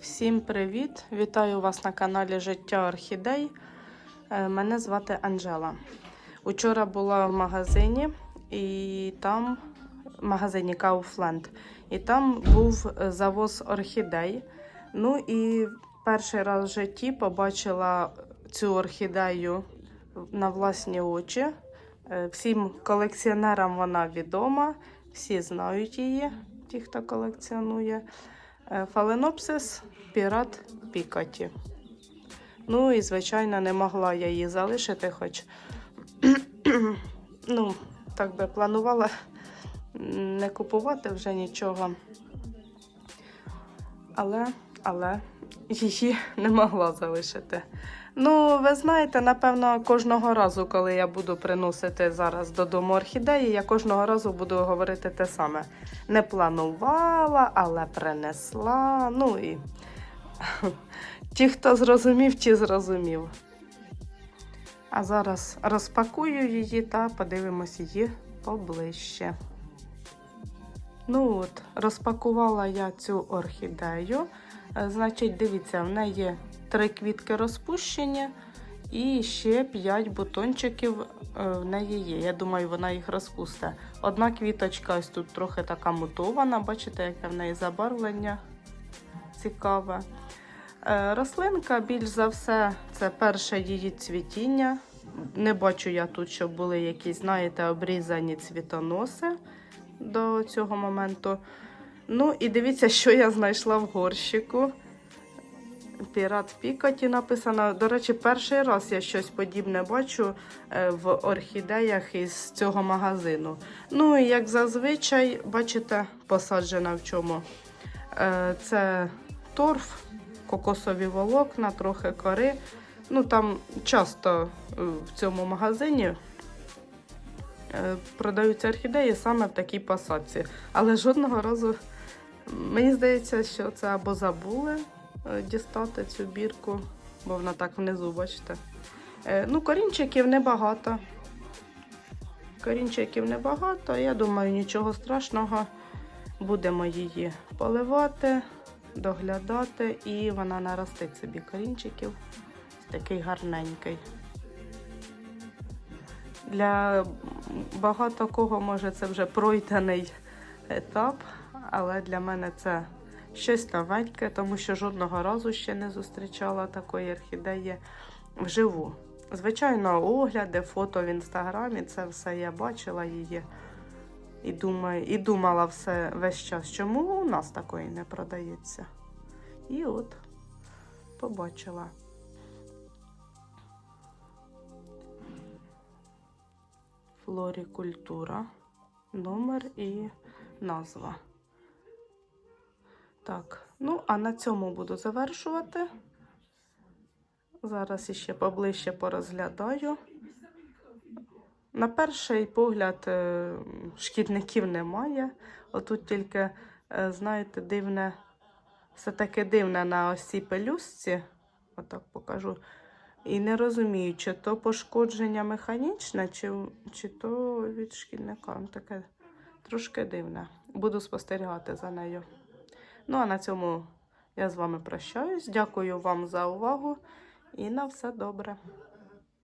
Всім привіт! Вітаю вас на каналі Життя Орхідей. Е, Мене звати Анжела. Учора була в магазині і там в магазині Kaufland, і там був е, завоз орхідей. Ну і перший раз в житті побачила цю орхідею на власні очі. Е, Всім колекціонерам вона відома, всі знають її, ті, хто колекціонує. Е, Фаленопсис Пірат Пікаті. Ну і, звичайно, не могла я її залишити, хоч ну, так би планувала не купувати вже нічого. Але, але її не могла залишити. Ну, ви знаєте, напевно, кожного разу, коли я буду приносити зараз додому орхідеї, я кожного разу буду говорити те саме. Не планувала, але принесла. Ну і ті, хто зрозумів, ті зрозумів. А зараз розпакую її та подивимось її поближче. Ну от, розпакувала я цю орхідею. Е, Значить, дивіться, в неї три квітки розпущені і ще п'ять бутончиків е, в неї є. Я думаю, вона їх розпусте. Одна квіточка ось тут трохи така мутована. Бачите, яке в неї забарвлення цікаве. Е, Рослинка, більш за все, це перше її цвітіння. Не бачу я тут, щоб були якісь, знаєте, обрізані цвітоноси до цього моменту. Ну і дивіться, що я знайшла в горщику. Пірат Пікаті написано. До речі, перший раз я щось подібне бачу е, в орхідеях із цього магазину. Ну і як зазвичай, бачите, посаджена в чому. Е, Це торф, кокосові волокна, трохи кори. Ну там часто е, в цьому магазині продаються орхідеї саме в такій посадці. Але жодного разу мені здається, що це або забули е, дістати цю бірку, бо вона так внизу, бачите. Е, Ну, корінчиків небагато. Корінчиків небагато. Я думаю, нічого страшного. Будемо її поливати, доглядати, і вона наростить собі корінчиків. Такий гарненький. Для багато кого може це вже пройдений етап, але для мене це щось новеньке, тому що жодного разу ще не зустрічала такої орхідеї вживу. Звичайно, огляди, фото в інстаграмі, це все я бачила її. І думаю, і думала все весь час, чому у нас такої не продається. І от побачила. Флорікультура, номер і назва. Так, ну, а на цьому буду завершувати. Зараз іще поближче порозглядаю. На перший погляд, е, шкідників немає. Отут тільки, е, знаєте, дивне, все таки дивне на ось цій пелюстці. Отак покажу. І не розумію, чи то пошкодження механічне, чи, чи то від шкідника. Таке трошки дивне. Буду спостерігати за нею. Ну, а на цьому я з вами прощаюсь. Дякую вам за увагу і на все добре.